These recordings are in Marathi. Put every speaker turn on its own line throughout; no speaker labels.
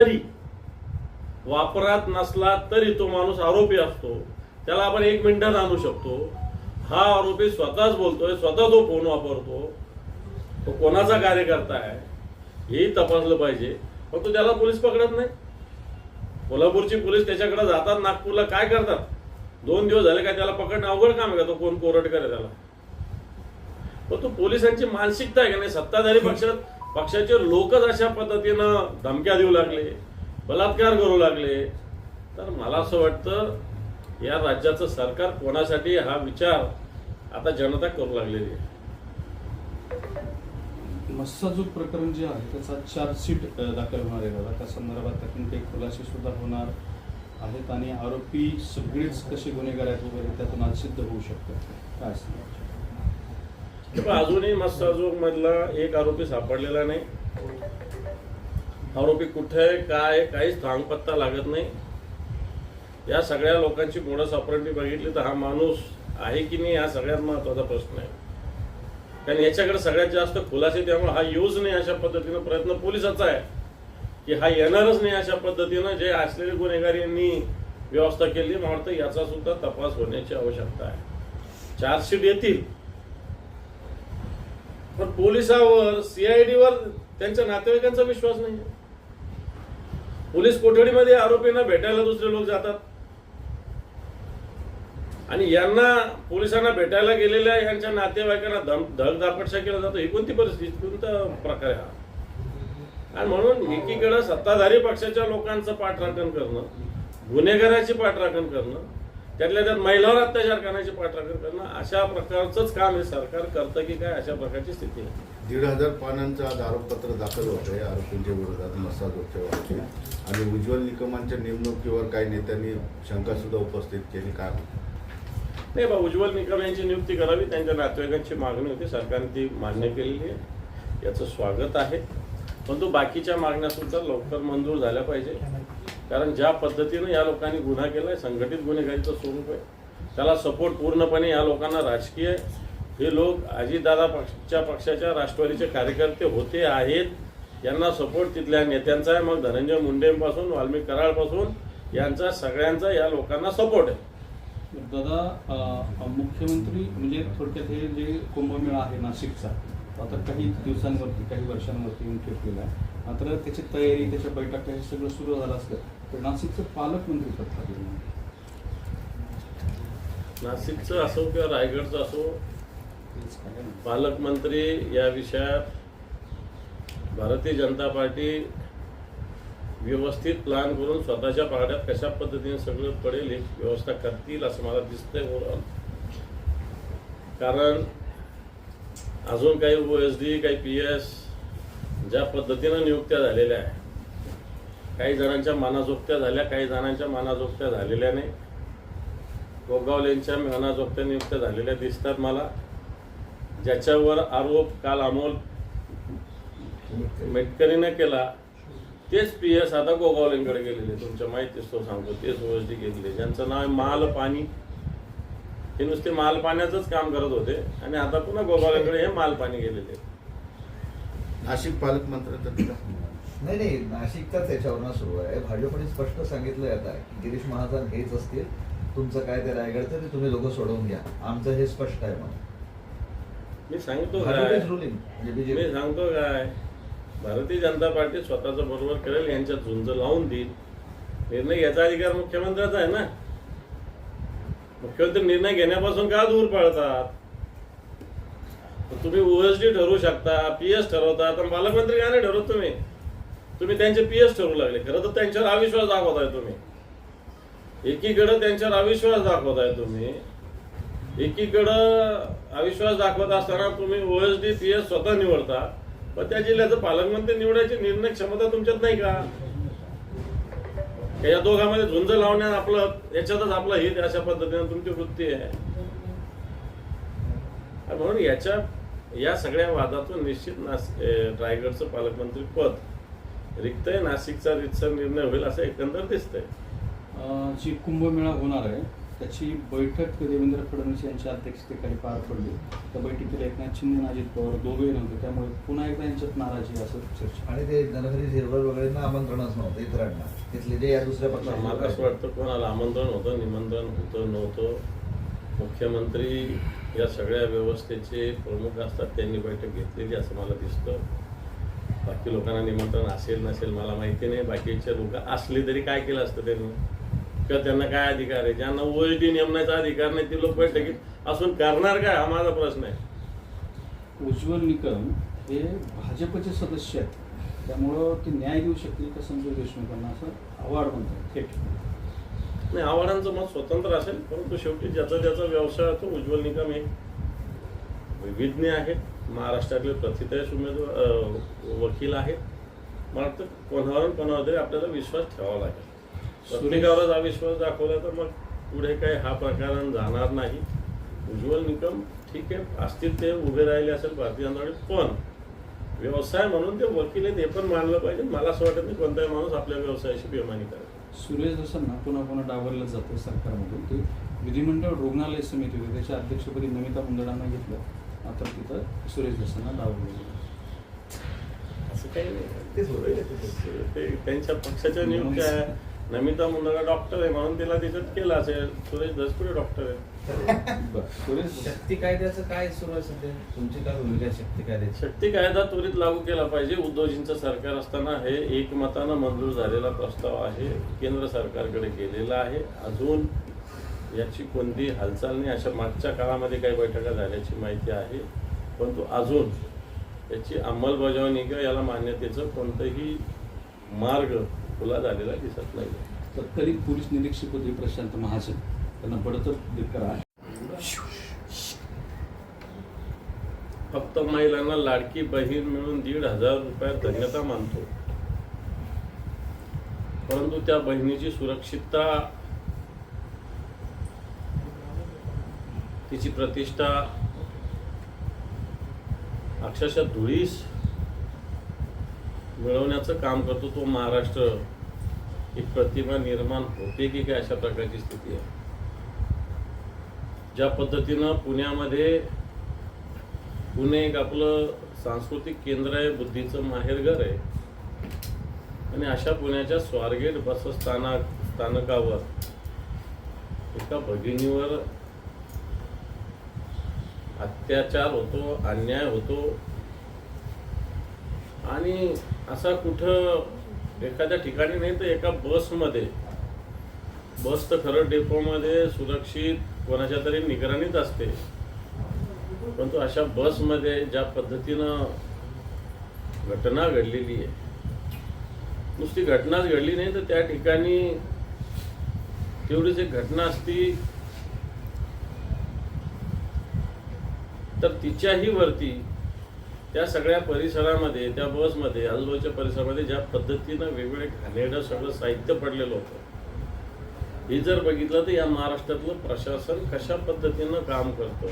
तरी वापरात नसला तरी तो माणूस आरोपी असतो. त्याला आपण एक मिनिटात आणू शकतो. हा आरोपी स्वतःच बोलतोय स्वतः तो फोन वापरतो. तो कोणाचा कार्यकर्ता आहे हेही तपासलं पाहिजे. फक्त त्याला पोलीस पकडत नाही. कोल्हापूरची पोलीस त्याच्याकडे जातात नागपूरला काय करतात? दोन दिवस झाले काय त्याला पकडणं अवघड काम आहे का? तो कोण कोरट करे त्याला? पण तो पोलिसांची मानसिकता आहे का नाही? सत्ताधारी पक्षात पक्षाचे लोकच अशा पद्धतीनं धमक्या देऊ लागले बलात्कार करू लागले. तर मला असं वाटतं या राज्याचं सरकार कोणासाठी हा विचार आता जनता करू लागलेली आहे.
मस्साजूक प्रकरण जे आहे त्याचा चार्जशीट दाखल होणार आहे दादा. त्या संदर्भात त्यातून काही खुलासे सुद्धा होणार आहेत आणि आरोपी सगळेच कसे गुन्हेगार आहेत वगैरे त्यातून आज सिद्ध होऊ शकतात. काय
असतं अजूनही मस्ताजोग मधला एक आरोपी सापडलेला नाही. आरोपी कुठे आहे काय आहे, काहीच थांगपत्ता लागत नाही. या सगळ्या लोकांची मोडस ऑपरेंटी बघितली तर हा माणूस आहे की नाही हा सगळ्यात महत्त्वाचा प्रश्न आहे. कारण याच्याकडे सगळ्यात जास्त खुलासे त्यामुळे हा यूज नाही अशा पद्धतीनं प्रयत्न पोलिसाचा आहे. की हा येणारच नाही अशा पद्धतीनं जे असलेले गुन्हेगार यांनी व्यवस्था केली मला वाटतं याचा सुद्धा तपास होण्याची आवश्यकता आहे. चार्जशीट येतील. पण पोलिसावर सीआयडीवर त्यांच्या नातेवाईकांचा विश्वास नाही पोलीस कोठडीमध्ये आरोपींना भेटायला दुसरे लोक जातात. आणि यांना पोलिसांना भेटायला गेलेल्या यांच्या नातेवाईकांना धम धगधापटशा केला जातो. ही कोणती परिस्थिती? कोणता प्रकार आहे हा? आणि म्हणून एकीकडं सत्ताधारी पक्षाच्या लोकांचं पाठराखण करणं गुन्हेगाराची पाठराखण करणं त्यातल्या त्यात महिलावर अत्याचार करण्याची पाठराखण करणं अशा प्रकारचंच काम हे सरकार करतं की काय अशा प्रकारची स्थिती आहे.
दीड हजार पानांचं आज आरोपपत्र दाखल होत आहे. आरोपींच्या विरोधात मसाजोगच्या आणि उज्ज्वल निकमांच्या नेमणुकीवर काही नेत्यांनी शंका सुद्धा उपस्थित केली. काय?
नाही बा उज्ज्वल निकम यांची नियुक्ती करावी त्यांच्या नातेवाईकांची मागणी होती. सरकारने ती मान्य केलेली आहे. याचं स्वागत आहे. परंतु बाकीच्या मागण्या सुद्धा लवकर मंजूर झाल्या पाहिजे. कारण ज्या पद्धतीनं या लोकांनी गुन्हा केला आहे संघटित गुन्हेगारीचं स्वरूप आहे. त्याला सपोर्ट पूर्णपणे या लोकांना राजकीय हे लोक अजितदादा पक्षच्या पक्षाच्या राष्ट्रवादीचे कार्यकर्ते होते आहेत. यांना सपोर्ट तिथल्या नेत्यांचा आहे. मग धनंजय मुंडेंपासून वाल्मिक कराडपासून यांचा सगळ्यांचा या लोकांना सपोर्ट आहे.
दादा मुख्यमंत्री म्हणजे थोडक्यात हे जे कुंभमेळा आहे नाशिकचा आता काही दिवसांवरती काही वर्षांवरती येऊन ठेवलेला आहे मात्र त्याची तयारी त्याच्या बैठका हे सगळं सुरू झालं असलं तर नाशिकचं पालकमंत्री पद खाली
नाशिकचं असो किंवा रायगडचं असो पालकमंत्री या विषयात भारतीय जनता पार्टी व्यवस्थित प्लॅन करून स्वतःच्या पाहण्यात कशा पद्धतीने सगळं पडेल व्यवस्था करतील असं मला दिसतंय ओव्हरऑल कारण अजून काही ओ एस डी काही पी एस ज्या पद्धतीनं नियुक्त्या झालेल्या आहे काही जणांच्या मनाजोगत्या झाल्या काही जणांच्या मानाजोगत्या झालेल्या नाही. गोगावलेंच्या मनाजोगत्या नियुक्त्या झालेल्या दिसतात मला. ज्याच्यावर आरोप काल अमोल मेटकरीने केला तेच पी एस आता गोगावलेंकडे गेलेले. तुमच्या माहितीच तो सांगतो तेच ओएसडी गेलेले ज्यांचं नाव आहे माल पाणी हे नुसते माल पाण्याचंच काम करत होते. आणि आता पुन्हा गोगावलेंकडे हे माल पाणी गेलेले
नाशिक पालकमंत्र्यांचा
नाही नाही नाशिकचाच याच्यावरनं सुरू आहे. भाजपने स्पष्ट सांगितलं आता. की गिरीश महाजन हेच असतील. तुमचं काय ते रायगडचं ते तुम्ही लोक सोडवून घ्या. आमचं हे स्पष्ट आहे मग
मी सांगतो काय.
म्हणजे
मी सांगतो काय. भारतीय जनता पार्टी स्वतःचं बरोबर करेल यांच्यात झुंज लावून देईल. निर्णय घ्यायचा अधिकार मुख्यमंत्र्याचा आहे ना. मुख्यमंत्री निर्णय घेण्यापासून का दूर पळतात? तुम्ही ओएसडी ठरवू शकता पी एस ठरवता तर पालकमंत्री का नाही ठरवत तुम्ही. तुम्ही त्यांचे पी एस ठरवू लागले. खरं तर त्यांच्यावर अविश्वास दाखवताय तुम्ही. एकीकडं त्यांच्यावर अविश्वास दाखवताय तुम्ही. एकीकडं अविश्वास दाखवत असताना तुम्ही ओएसडी पी एस स्वतः निवडता. पण त्या जिल्ह्याचं पालकमंत्री निवडायची निर्णय क्षमता तुमच्यात नाही का? या दोघांमध्ये झुंज लावण्यात आपलं याच्यातच आपलं हित अशा पद्धतीने तुमची वृत्ती आहे. म्हणून याच्या या सगळ्या वादातून निश्चित नास रायगडचं पालकमंत्री पद रिक्त आहे नाशिकचा रितसर निर्णय होईल असं एकंदर दिसतंय.
जी कुंभमेळा होणार आहे त्याची बैठक देवेंद्र फडणवीस यांच्या अध्यक्षतेखाली पार पडली. त्या बैठकीला एकनाथ शिंदे आणि अजित पवार दोघेही नव्हते त्यामुळे पुन्हा एकदा यांच्यात नाराजी आहे असं चर्चा.
आणि ते नरहरी झिरवळ वगैरेंना आमंत्रणच नव्हतं इतरांना. तिथले जे या दुसऱ्या
मला असं वाटतं कोणाला आमंत्रण होतं निमंत्रण होतं नव्हतं. मुख्यमंत्री या सगळ्या व्यवस्थेचे प्रमुख असतात त्यांनी बैठक घेतलेली असं मला दिसतं. बाकी लोकांना निमंत्रण असेल नसेल मला माहिती नाही. बाकीचे लोक असले तरी काय केलं असतं त्यांनी? किंवा त्यांना काय अधिकार आहे? ज्यांना ओएसडी नेमण्याचा अधिकार नाही ते लोक बैठकीत असून करणार काय? हा माझा प्रश्न आहे.
उज्ज्वल निकम हे भाजपचे सदस्य आहेत. त्यामुळं ते न्याय देऊ शकतील का संजय देशमुखांना असं आव्हाड म्हणतात. थेट.
नाही आव्हाडांचं मत स्वतंत्र असेल परंतु शेवटी ज्याचा ज्याचा व्यवसाय तो उज्ज्वल निकम हे विज्ञ आहेत. महाराष्ट्रातले प्रथितयश उमेदवार वकील आहेत. मला वाटतं कोणावर कोणावर तरी आपल्याला विश्वास ठेवावा लागेल. प्रत्येकावरच हा विश्वास दाखवला तर मग पुढे काही हा प्रकार जाणार नाही. उज्ज्वल निकम ठीक आहे असतील ते उभे राहिले असेल भारतीय जनता पार्टीत पण व्यवसाय म्हणून ते वकील आहेत हे पण मानलं पाहिजे. मला असं वाटत नाही कोणताही माणूस आपल्या व्यवसायाशी बेमानी करेल.
सुरेश दसांना पुन्हा पुन्हा डावरलं जातं सरकारमधून. ते विधिमंडळ रुग्णालय समिती होती त्याच्या अध्यक्षपदी नमिता मुंदडांना घेतलं. आता तिथं सुरेश दसांना डावरलं गेलं
असं काही त्यांच्या पक्षाच्या नियुक्त्या नमिता मुंदडा डॉक्टर आहे म्हणून तिला त्याच्यात केलं असेल. सुरेश दसपुरे डॉक्टर आहे.
शक्ती कायद्याचं काय सुरू आहे सध्या? तुमची काय भूमिका आहे शक्ती कायद्याची?
शक्ती कायदा त्वरित लागू केला पाहिजे. उद्धवजींचं सरकार असताना हे एकमतानं मंजूर झालेला प्रस्ताव आहे. केंद्र सरकारकडे गेलेला आहे. अजून याची कोणती हालचाल नाही. अशा मागच्या काळामध्ये काही बैठका झाल्याची माहिती आहे. परंतु अजून याची अंमलबजावणी किंवा याला मान्यतेचं कोणतंही मार्ग खुला झालेला दिसत नाही
तत्कालीन पोलीस निरीक्षक होते प्रशांत महाजन. त्यांना बडतर्फ करा.
फक्त महिलांना लाडकी बहीण मिळून दीड हजार रुपयात धन्यता मानतो. परंतु त्या बहिणीची सुरक्षितता तिची प्रतिष्ठा अक्षरशः धुळीस मिळवण्याचं काम करतो तो महाराष्ट्र. ही प्रतिमा निर्माण होते की काय अशा प्रकारची स्थिती आहे? ज्या पद्धतीनं पुण्यामध्ये पुणे एक आपलं सांस्कृतिक केंद्र आहे बुद्धीचं माहेरघर आहे आणि अशा पुण्याच्या स्वारगेट बस स्थानक स्थानकावर एका भगिनीवर अत्याचार होतो अन्याय होतो आणि असा कुठं एखाद्या ठिकाणी नाही तर एका बसमध्ये बस तर खरं डेपोमध्ये सुरक्षित कोणाच्या तरी निगराणीत असते. परंतु अशा बसमध्ये ज्या पद्धतीनं घटना घडलेली आहे नुसती घटनाच घडली नाही तर त्या ठिकाणी तेवढीच एक घटना असती तर तिच्याही वरती त्या सगळ्या परिसरामध्ये त्या बसमध्ये आजूबाजूच्या परिसरामध्ये ज्या पद्धतीनं वेगवेगळे घाणेरडं सगळं साहित्य पडलेलं होतं हे जर बघितलं तर या महाराष्ट्रातलं प्रशासन कशा पद्धतीनं काम करतं?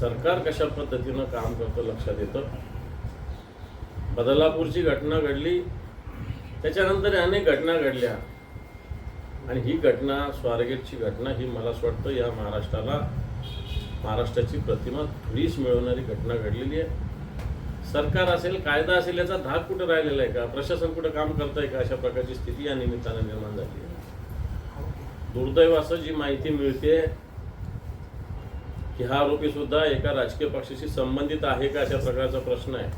सरकार कशा पद्धतीनं काम करतं लक्षात येतं? बदलापूरची घटना घडली त्याच्यानंतर अनेक घटना घडल्या. आणि ही घटना स्वारगेटची घटना ही मला असं वाटतं या महाराष्ट्राला महाराष्ट्राची प्रतिमा धुळीस मिळवणारी घटना घडलेली आहे. सरकार असेल कायदा असेल याचा धाक कुठं राहिलेला आहे का? प्रशासन कुठं काम करत आहे का? अशा प्रकारची स्थिती या निमित्तानं निर्माण झाली आहे. दुर्दैव असं जी माहिती मिळते की हा आरोपी सुद्धा एका राजकीय पक्षाशी संबंधित आहे का अशा प्रकारचा प्रश्न आहे.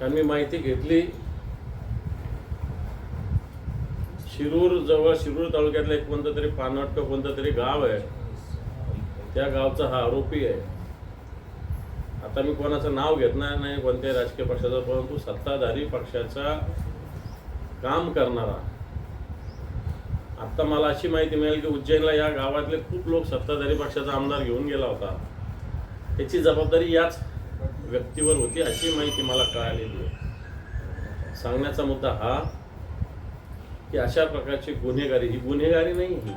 कारण मी माहिती घेतली शिरूर जवळ शिरूर तालुक्यातलं एक कोणतं तरी पानवट कोणतं तरी गाव आहे. त्या गावचा हा आरोपी आहे. आता मी कोणाचं नाव घेतणार नाही कोणत्याही राजकीय पक्षाचं परंतु सत्ताधारी पक्षाचा काम करणारा आता मला अशी माहिती मिळेल की उज्जैनला या गावातले खूप लोक सत्ताधारी पक्षाचा आमदार घेऊन गेला होता. त्याची जबाबदारी याच व्यक्तीवर होती अशी माहिती मला कळालेली आहे. सांगण्याचा मुद्दा हा की अशा प्रकारची गुन्हेगारी ही गुन्हेगारी नाही ही.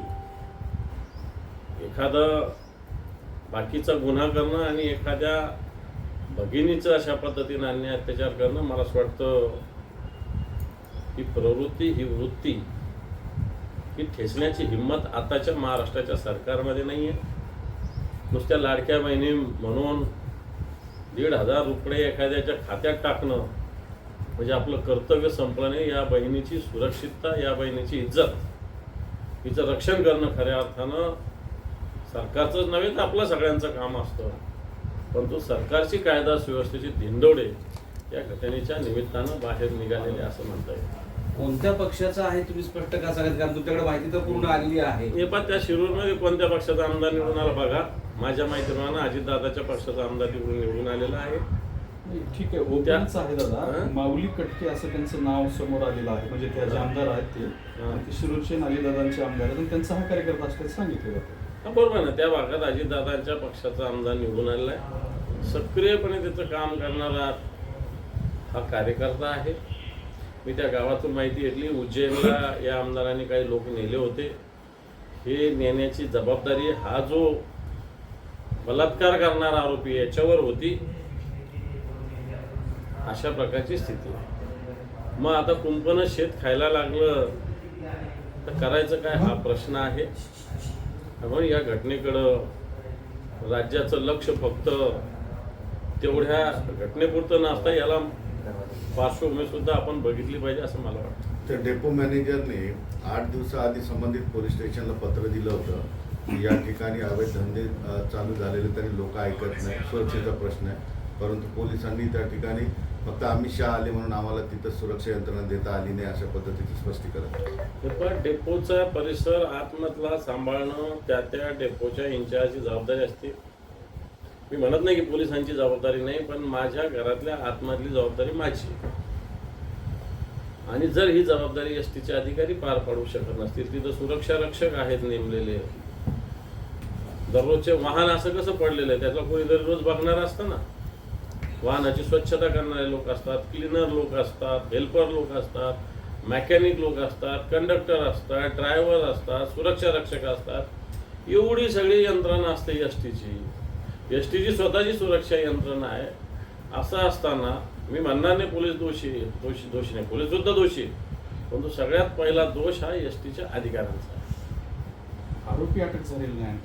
एखादं बाकीचा गुन्हा करणं आणि एखाद्या भगिनीचं अशा पद्धतीनं अन्याय अत्याचार करणं मला असं वाटतं ही प्रवृत्ती ही वृत्ती ही ठेचण्याची हिंमत आताच्या महाराष्ट्राच्या सरकारमध्ये नाही आहे नुसत्या लाडक्या बहिणी म्हणून दीड हजार रुपये एखाद्याच्या खात्यात टाकणं म्हणजे आपलं कर्तव्य संपलं नाही या बहिणीची सुरक्षितता या बहिणीची इज्जत हिचं रक्षण करणं खऱ्या अर्थानं सरकारचंच नव्हे तर आपलं सगळ्यांचं काम असतं. परंतु सरकारची कायदा सुव्यवस्थेची धिंडोडे या घटनेच्या निमित्तानं बाहेर निघालेले असं म्हणता येईल.
कोणत्या पक्षाचा आहे तुम्ही स्पष्ट का सांगत कारण तुमच्याकडे माहिती तर पूर्ण आलेली आहे.
हे पण त्या शिरूरमध्ये कोणत्या पक्षाचा आमदार निवडून आला बघा. माझ्या माहितीप्रमाणे अजितदादाच्या पक्षाचा आमदार निवडून निवडून आलेला आहे.
ठीक आहे ओपनच आहे दादा.
हं?
माऊली कटके असं त्यांचं नाव समोर आलेलं आहे. म्हणजे ते जे आमदार आहेत ते.
हं.
शिरूरचे नालीदादांचे आमदार आहेत. आणि त्यांचा हा कार्यकर्ता असल्याचं सांगितलं जातं
हा बरोबर ना. त्या भागात अजितदादांच्या पक्षाचा आमदार निवडून आलेला आहे. सक्रियपणे त्याचं काम करणारा हा कार्यकर्ता आहे. मी त्या गावातून माहिती घेतली. उज्जैनला या आमदारांनी काही लोक नेले होते. हे नेण्याची जबाबदारी हा जो बलात्कार करणारा आरोपी याच्यावर होती अशा प्रकारची स्थिती आहे. मग आता कुंपणं शेत खायला लागलं तर करायचं काय? हा प्रश्न आहे. म्हणून या घटनेकडं राज्याचं लक्ष फक्त तेवढ्या घटनेपुरतं नसता याला पार्श्वभूमी सुद्धा आपण बघितली पाहिजे असं मला वाटतं.
तर डेपो मॅनेजरने आठ दिवसाआधी संबंधित पोलीस स्टेशनला पत्र दिलं होतं की या ठिकाणी अवैध धंदे चालू झालेले तरी लोक ऐकत नाही. सुरक्षेचा प्रश्न आहे. परंतु पोलिसांनी त्या ठिकाणी फक्त अमित शहा आले म्हणून आम्हाला तिथं सुरक्षा यंत्रणा देता आली नाही अशा पद्धतीचं स्पष्टीकरण.
पण डेपोचा परिसर आतमधला सांभाळणं त्या त्या डेपोच्या इंचार्जची जबाबदारी असते. मी म्हणत नाही की पोलिसांची जबाबदारी नाही पण माझ्या घरातल्या आतमधली जबाबदारी माझी आणि जर ही जबाबदारी एस टीचे अधिकारी पार पाडू शकत नसतील तिथं सुरक्षा रक्षक आहेत नेमलेले. दररोजचे वाहन असं कसं पडलेलं आहे? त्याचा कोणीतरी रोज बघणार असतं ना. वाहनाची स्वच्छता करणारे लोक असतात क्लिनर लोक असतात हेल्पर लोक असतात मॅकॅनिक लोक असतात कंडक्टर असतात ड्रायव्हर असतात सुरक्षा रक्षक असतात. एवढी सगळी यंत्रणा असते एस टीची एस टीची स्वतःची सुरक्षा यंत्रणा आहे. असं असताना मी म्हणणार नाही पोलीस दोषी दोषी दोषी नाही पोलीस सुद्धा दोषी परंतु सगळ्यात पहिला दोष हा एस टीच्या अधिकाऱ्यांचा आहे.
आरोपी अटक झालेले नाही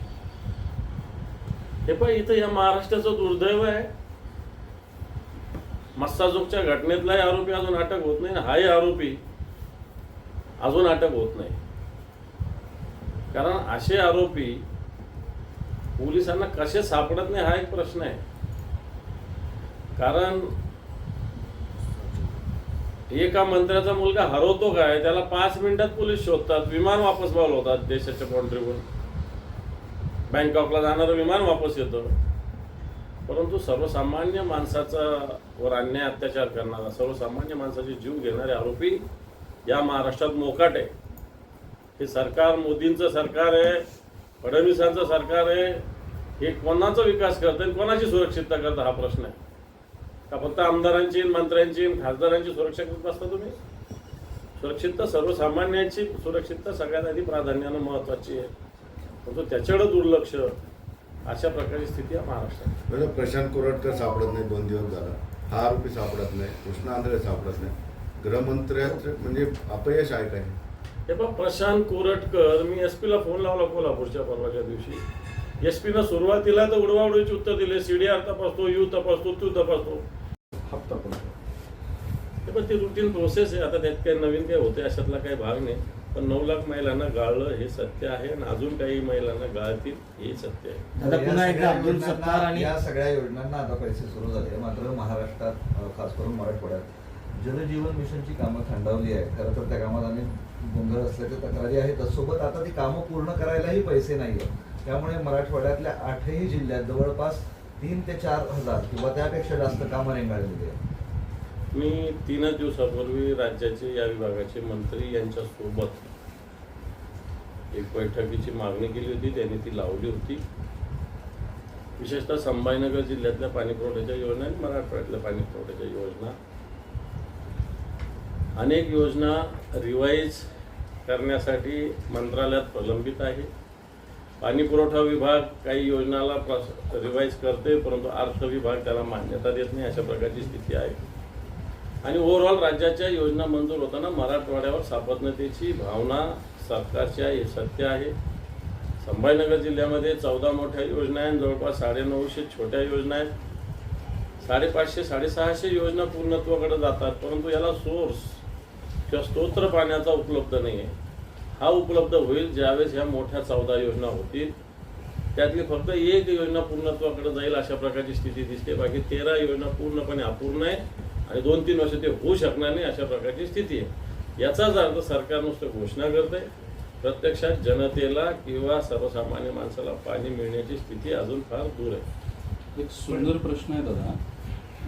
हे पण इथं या महाराष्ट्राचं दुर्दैव आहे. मस्साजोगच्या घटनेतलाही आरोपी अजून अटक होत नाही हाही आरोपी अजून अटक होत नाही. कारण असे आरोपी पोलिसांना कसे सापडत नाही हा एक प्रश्न आहे. कारण एका मंत्र्याचा मुलगा हरवतो काय त्याला पाच मिनिटात पोलीस शोधतात विमान वापस बोलवतात देशाच्या बाउंड्रीवरून बँकॉकला जाणारं विमान वापस येतं. परंतु सर्वसामान्य माणसाचा वर अन्याय अत्याचार करणारा सर्वसामान्य माणसाचे जीव घेणारे आरोपी या महाराष्ट्रात मोकाट आहे. हे सरकार मोदींचं सरकार आहे. फडणवीसांचं सरकार आहे हे कोणाचा विकास करतं आणि कोणाची सुरक्षितता करतं हा प्रश्न आहे. का फक्त आमदारांची मंत्र्यांची खासदारांची सुरक्षा करत असता तुम्ही? सुरक्षितता सर्वसामान्यांची सुरक्षितता सगळ्यात आधी प्राधान्यानं महत्त्वाची आहे. परंतु त्याच्याकडं दुर्लक्ष अशा प्रकारची स्थिती आहे महाराष्ट्रात.
म्हणजे प्रशांत कोरटकर सापडत नाही दोन दिवस झाला. हा आरोपी सापडत नाही कृष्णा आंधळे सापडत नाही. गृहमंत्र्याचं म्हणजे अपयश आहे काही?
हे पण प्रशांत कोरटकर मी एस पीला फोन लावला कोल्हापूरच्या परवाच्या दिवशी. एस पीनं सुरुवातीला तर उडवाउडीचे उत्तर दिले सीडीआर तपासतो यू तपासतो तू तपासतो.
हप्ता पडतो
हे पण ती रुटीन प्रोसेस आहे. आता त्यात काही नवीन काही होते अशातला काही भाग नाही. पण नऊ लाख महिलांना गाळलं हे सत्य आहे आणि अजून काही महिलांना गाळतील हे सत्य आहे.
या
पुन्हा एकदा अब्दुल सत्तार आणि
या सगळ्या योजनांना आता पैसे सुरू झाले. मात्र महाराष्ट्रात खास करून मराठवाड्यात जलजीवन मिशनची कामं थंडावली आहे खरं तर त्या कामात अनेक गोंधळ असल्याच्या तक्रारी आहेत. सोबत आता ती कामं पूर्ण करायलाही पैसे नाही त्यामुळे मराठवाड्यातल्या आठही जिल्ह्यात जवळपास तीन ते चार हजार किंवा त्यापेक्षा जास्त कामं रेंगाळलेली आहेत.
मी तीनच दिवसापूर्वी राज्याचे या विभागाचे मंत्री यांच्या सोबत एक बैठकीची मागणी केली होती. त्यांनी ती लावली होती. विशेषतः संभाजीनगर जिल्ह्यातल्या पाणीपुरवठ्याच्या योजना आणि मराठवाड्यातल्या पाणीपुरवठ्याच्या योजना अनेक योजना रिवाईज करण्यासाठी मंत्रालयात प्रलंबित आहे. पाणी पुरवठा विभाग काही योजनाला रिवाईज करते परंतु अर्थ विभाग त्याला मान्यता देत नाही अशा प्रकारची स्थिती आहे. आणि ओव्हरऑल राज्याच्या योजना मंजूर होताना मराठवाड्यावर सापत्नतेची भावना सरकारची आहे सत्य आहे. संभाजीनगर जिल्ह्यामध्ये चौदा मोठ्या योजना आहेत जवळपास साडेनऊशे छोट्या योजना आहेत. साडेपाचशे साडेसहाशे योजना पूर्णत्वाकडे जातात परंतु याला सोर्स किंवा स्तोत्र पाण्याचा उपलब्ध नाही आहे हा उपलब्ध होईल ज्यावेळेस ह्या मोठ्या चौदा योजना होतील. त्यातली फक्त एक योजना पूर्णत्वाकडे जाईल अशा प्रकारची स्थिती दिसते. बाकी तेरा योजना पूर्णपणे अपूर्ण आहे आणि दोन तीन वर्ष ते होऊ शकणार नाही अशा प्रकारची स्थिती आहे. याचाच अर्थ सरकार नुसतं घोषणा करते प्रत्यक्षात जनतेला किंवा सर्वसामान्य माणसाला पाणी मिळण्याची स्थिती अजून फार दूर आहे.
एक सुंदर प्रश्न आहे दादा.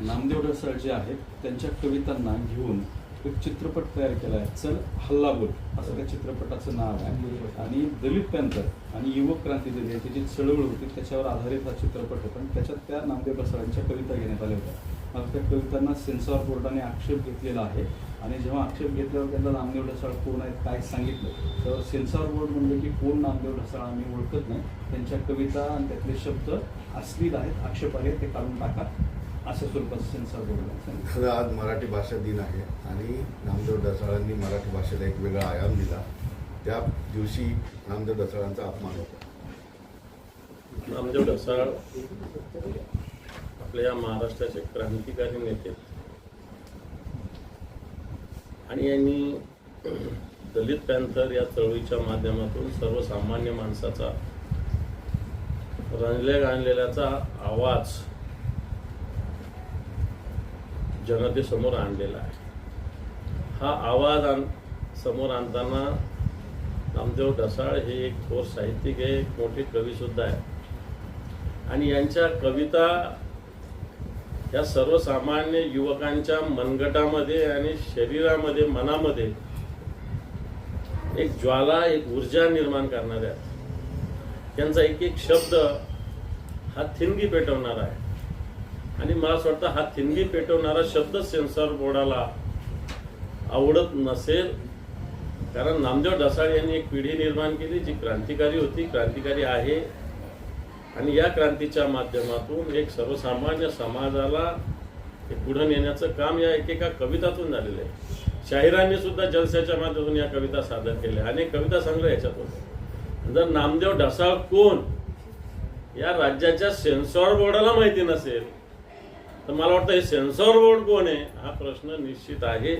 नामदेव ढसाळ जे आहेत त्यांच्या कवितांना घेऊन एक चित्रपट तयार केला आहे चल हल्ला बोल असं त्या चित्रपटाचं नाव आहे. आणि दलित पॅंथर आणि युवक क्रांती जी आहे त्याची चळवळ होती त्याच्यावर आधारित हा चित्रपट होता आणि त्याच्यात त्या नामदेव बसवांच्या कविता घेण्यात आल्या होत्या. मग त्या कवितांना सेन्सॉर बोर्डाने आक्षेप घेतलेला आहे. आणि जेव्हा आक्षेप घेतल्यावर त्यांना नामदेव ढसाळ कोण आहेत काय सांगितलं? तर सेन्सॉर बोर्ड म्हणलं की कोण नामदेव ढसाळ आम्ही ओळखत नाही. त्यांच्या कविता आणि त्यातले शब्द अश्लील आहेत आक्षेप आहेत ते काढून टाका. अशा स्वरूपात
आज मराठी भाषा दिन आहे आणि नामदेव ढसाळांनी मराठी भाषेला एक वेगळा आयाम दिला. त्या दिवशी नामदेव ढसाळांचा अपमान होता.
नामदेव ढसाळ आपल्या या महाराष्ट्राचे क्रांतिकारी नेते. आणि यांनी दलित पॅन्थर या चळवळीच्या माध्यमातून सर्वसामान्य माणसाचा रंजल्या गाणलेल्याचा आवाज जनतेसमोर आणलेला आहे. हा आवाज आण समोर आणताना नामदेव ढसाळ हे एक थोर साहित्यिक आहे एक मोठे कवी सुद्धा आहे. आणि यांच्या कविता या सर्वसामान्य युवकांच्या मनगटामध्ये आणि शरीरामध्ये मनामध्ये एक ज्वाला एक ऊर्जा निर्माण करणाऱ्या त्यांचा एक एक शब्द हा थिंगी पेटवणारा आहे. आणि मला असं वाटतं हा थिनगी पेटवणारा शब्द सेन्सॉर बोर्डाला आवडत नसेल. कारण नामदेव ढसाळ यांनी एक पिढी निर्माण केली जी क्रांतिकारी होती क्रांतिकारी आहे. आणि या क्रांतीच्या माध्यमातून एक सर्वसामान्य समाजाला हे पुढे नेण्याचं काम या एकेका कवितातून झालेलं आहे. शाहिरांनी सुद्धा जलस्याच्या माध्यमातून या कविता सादर केल्या. अनेक कविता संग्रह याच्यातून. जर नामदेव ढसाळ कोण? या राज्याच्या सेन्सॉर बोर्डाला माहिती नसेल. तर मला वाटतं हे सेन्सॉर बोर्ड कोण आहे? हा प्रश्न निश्चित आहे.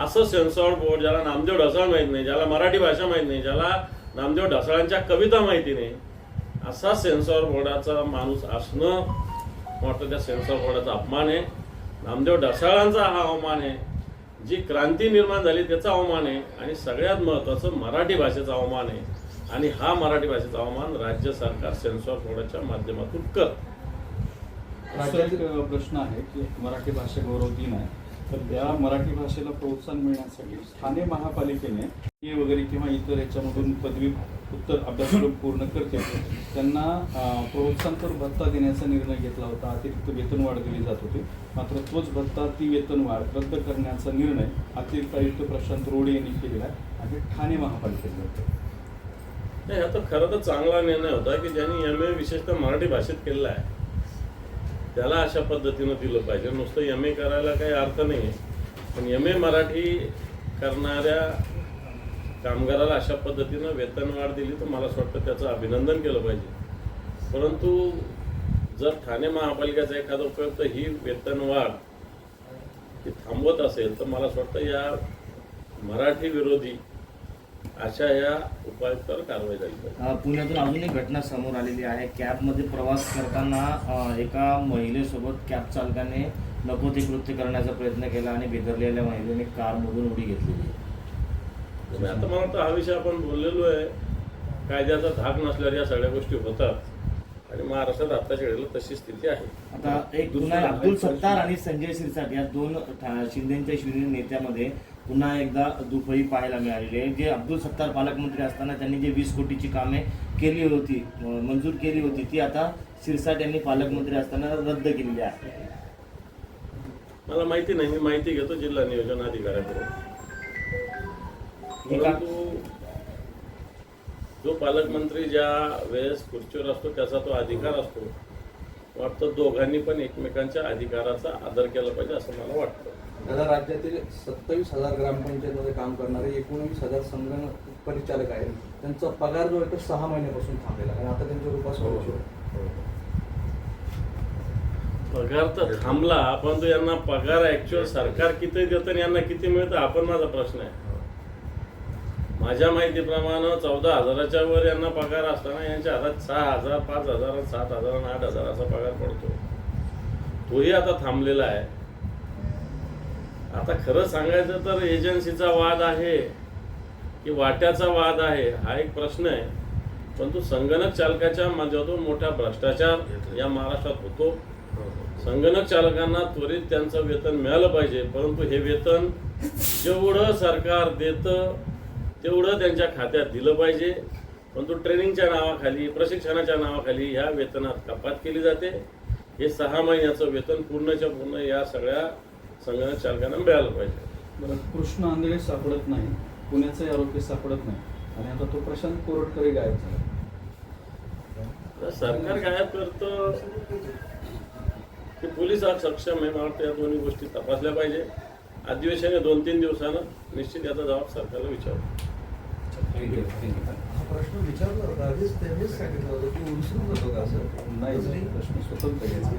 असं सेन्सॉर बोर्ड ज्याला नामदेव ढसाळ माहीत नाही ज्याला मराठी भाषा माहीत नाही ज्याला नामदेव ढसाळांच्या कविता माहिती नाही असा सेन्सॉर बोर्डाचा माणूस असणं वाटतं त्या सेन्सॉर बोर्डाचा अपमान आहे. नामदेव ढसाळांचा हा अवमान आहे. जी क्रांती निर्माण झाली त्याचा अवमान आहे. आणि सगळ्यात महत्त्वाचं मराठी भाषेचा अवमान आहे. आणि हा मराठी भाषेचा अवमान राज्य सरकार सेन्सॉर बोर्डाच्या माध्यमातून कर
प्रश्न आहे की मराठी भाषा गौरव दिन आहे. तर त्या मराठी भाषेला प्रोत्साहन मिळण्यासाठी ठाणे महापालिकेने हे वगैरे किंवा इतर याच्यामधून पदवी उत्तर अभ्यासक्रम पूर्ण करते. त्यांना प्रोत्साहनपर भत्ता देण्याचा निर्णय घेतला होता. अतिरिक्त वेतनवाढ दिली जात होती. मात्र तोच भत्ता ती वेतनवाढ रद्द करण्याचा निर्णय अतिरिक्त आयुक्त प्रशांत रोडे यांनी केलेला आहे आणि ठाणे महापालिकेने. घेतला.
नाही हा तर खरं तर चांगला निर्णय होता की ज्यांनी एम ए विशेषतः मराठी भाषेत केलेला आहे. त्याला अशा पद्धतीनं दिलं पाहिजे. नुसतं एम ए करायला काही अर्थ नाही आहे. पण एम ए मराठी करणाऱ्या कामगाराला अशा पद्धतीनं वेतनवाढ दिली तर मला असं वाटतं त्याचं अभिनंदन केलं पाहिजे. परंतु जर ठाणे महापालिकेचा एखादा उपयुक्त ही वेतनवाढ ती थांबवत असेल तर मला असं वाटतं या मराठी विरोधी अशा या उपायुक्तावर कारवाई झाली
पुण्यातून अजून एक घटना समोर आलेली आहे. कॅबमध्ये प्रवास करताना एका महिलेसोबत कॅब चालकाने नको ते कृत्य करण्याचा प्रयत्न केला आणि बेदरलेल्या महिलेने कारमधून उडी घेतलेली
आता मला हा विषय आपण बोललेलो आहे. कायद्याचा धाक नसल्यावर या सगळ्या गोष्टी होतात. आणि महाराष्ट्रात आत्ताच्या वेळेला तशी स्थिती आहे.
आता एक पुन्हा अब्दुल सत्तार आणि संजय शिरसाट या दोन शिंदेच्या शिवसेना नेत्यामध्ये पुन्हा एकदा दुफळी पाहायला मिळालेली आहे. जे अब्दुल सत्तार पालकमंत्री असताना त्यांनी जे वीस कोटीची कामे केली होती मंजूर केली होती ती आता शिरसाट यांनी पालकमंत्री असताना रद्द केलेली आहे.
मला माहिती नाही. मी माहिती घेतो जिल्हा नियोजन अधिकाऱ्याकडून. परंतु जो पालकमंत्री ज्या वेळेस खुर्चीवर असतो त्याचा तो अधिकार असतो. वाटतं दोघांनी पण एकमेकांच्या अधिकाराचा आदर केला पाहिजे असं मला वाटतं.
दादा राज्यातील सत्तावीस हजार ग्रामपंचायतमध्ये काम करणारे एकोणवीस हजार संगणक परिचालक आहेत. त्यांचा पगार जो आहे तो सहा महिन्यापासून थांबलेला आहे. आणि आता त्यांच्या रूपास
पगार तर थांबला पण तो यांना पगार ऍक्च्युअल सरकार किती देतं आणि यांना किती मिळतं हा पण माझा प्रश्न आहे. माझ्या माहितीप्रमाणे चौदा हजाराच्या वर यांना पगार असताना यांच्या हातात सहा हजार पाच हजार सात हजार आणि आठ हजार असा पगार पडतो. तोही आता थांबलेला आहे. आता खरं सांगायचं तर एजन्सीचा वाद आहे की वाट्याचा वाद आहे हा एक प्रश्न आहे. परंतु संगणक चालकाच्या माध्यमातून मोठा भ्रष्टाचार या महाराष्ट्रात होतो. संगणक चालकांना त्वरित त्यांचं वेतन मिळालं पाहिजे परंतु हे वेतन जेवढं सरकार देतं तेवढं त्यांच्या खात्यात दिलं पाहिजे. परंतु ट्रेनिंगच्या नावाखाली प्रशिक्षणाच्या नावाखाली ह्या वेतनात कपात केली जाते. हे सहा महिन्याचं वेतन पूर्णच्या पूर्ण या सगळ्या संगणक चालकांना मिळालं पाहिजे.
बरं, कृष्ण आंधळे सापडत नाही पुण्याचे आरोपी सापडत नाही. आणि आता तो प्रशांत कोरटकरही गायब झाला.
सरकार गायब करतं. की पोलीस आज सक्षम आहे मला वाटतं या दोन्ही गोष्टी तपासल्या पाहिजे. अधिवेशन दोन तीन दिवसानं निश्चित याचा जबाब सरकारला विचारू.
थँक्यू थँक्यू
हा प्रश्न विचारला होता. आधीच त्यांनीच सांगितलं होतं की विसरून जातो का असं?
नाही प्रश्न स्वतंत्र घ्यायचा.